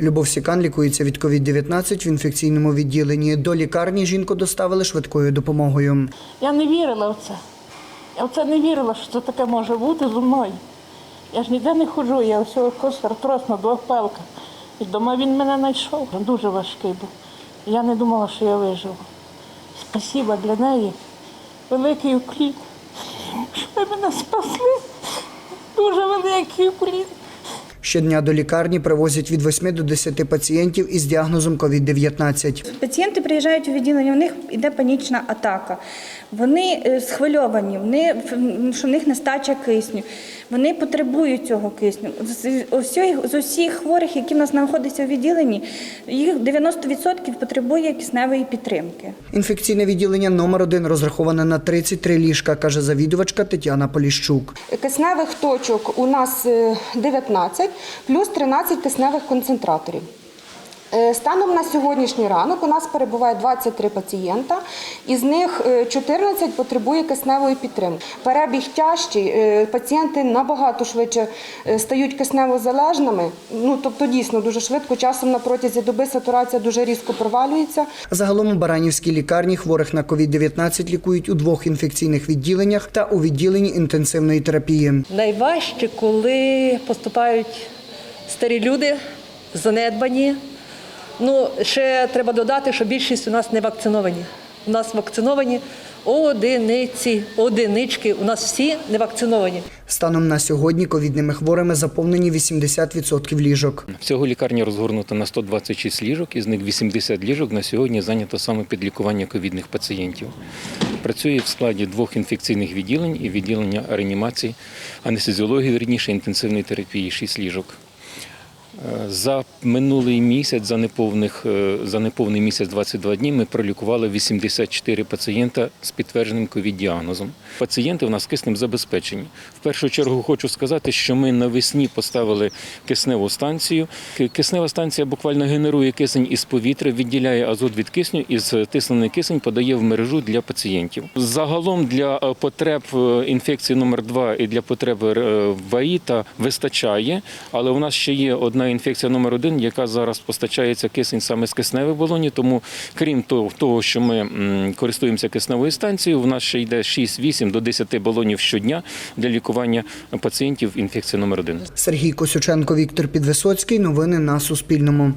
Любов Сікан лікується від COVID-19 в інфекційному відділенні. До лікарні жінку доставили швидкою допомогою. Я не вірила в це. Я в це не вірила, що це таке може бути зі мною. Я ж ніде не ходжу, я всього якось артроз на двох палках. І дома він мене знайшов. Він Дуже важкий був. Я не думала, що я виживу. Спасіба для неї. Великий уклін. Що ви мене спасли. Дуже великий уклін. Щодня до лікарні привозять від 8 до 10 пацієнтів із діагнозом COVID-19. Пацієнти приїжджають у відділення, у них йде панічна атака. Вони е, схвильовані, вони, в- що в них нестача кисню. Вони потребують цього кисню. З усіх, з усіх хворих, які в нас знаходяться у відділенні, їх 90% потребує кисневої підтримки. Інфекційне відділення номер 1 розраховане на 33 ліжка, каже завідувачка Тетяна Поліщук. Кисневих точок у нас е, 19, плюс 13 кисневих концентраторів. Е, Станом на сьогоднішній ранок у нас перебуває 23 пацієнта, із них е, 14 потребує кисневої підтримки. Перебіг тяжчий, е, пацієнти набагато швидше е, стають кисневозалежними, ну тобто дійсно дуже швидко, часом на протязі доби сатурація дуже різко провалюється. Загалом у Баранівській лікарні хворих на COVID-19 лікують у двох інфекційних відділеннях та у відділенні інтенсивної терапії. Найважче, коли поступають старі люди, занедбані. Ну, ще треба додати, що більшість у нас не вакциновані. У нас вакциновані одиниці, одинички. У нас всі не вакциновані. Станом на сьогодні ковідними хворими заповнені 80% ліжок. Всього лікарня розгорнута на 126 ліжок, із них 80 ліжок на сьогодні зайнято саме під лікування ковідних пацієнтів. Працює в складі двох інфекційних відділень і відділення реанімації, анестезіології, вірніше, інтенсивної терапії 6 ліжок. За минулий місяць, за неповних е, за неповний місяць 22 дні, ми пролікували 84 пацієнта з підтвердженим ковід-діагнозом. Пацієнти у нас киснем забезпечені. В першу чергу хочу сказати, що ми навесні поставили кисневу станцію. Киснева станція буквально генерує кисень із повітря, відділяє азот від кисню і стиснений кисень подає в мережу для пацієнтів. Загалом для е, потреб е, інфекції номер 2 і для потреб ваїта вистачає, але у нас ще є одна інфекція номер один, яка зараз постачається кисень саме з кисневої болоні. Тому, крім того, що ми користуємося кисневою станцією, у нас ще йде 6-8 до 10 балонів щодня для лікування пацієнтів інфекції номер один. Сергій Косюченко, Віктор Підвисоцький. Новини на Суспільному.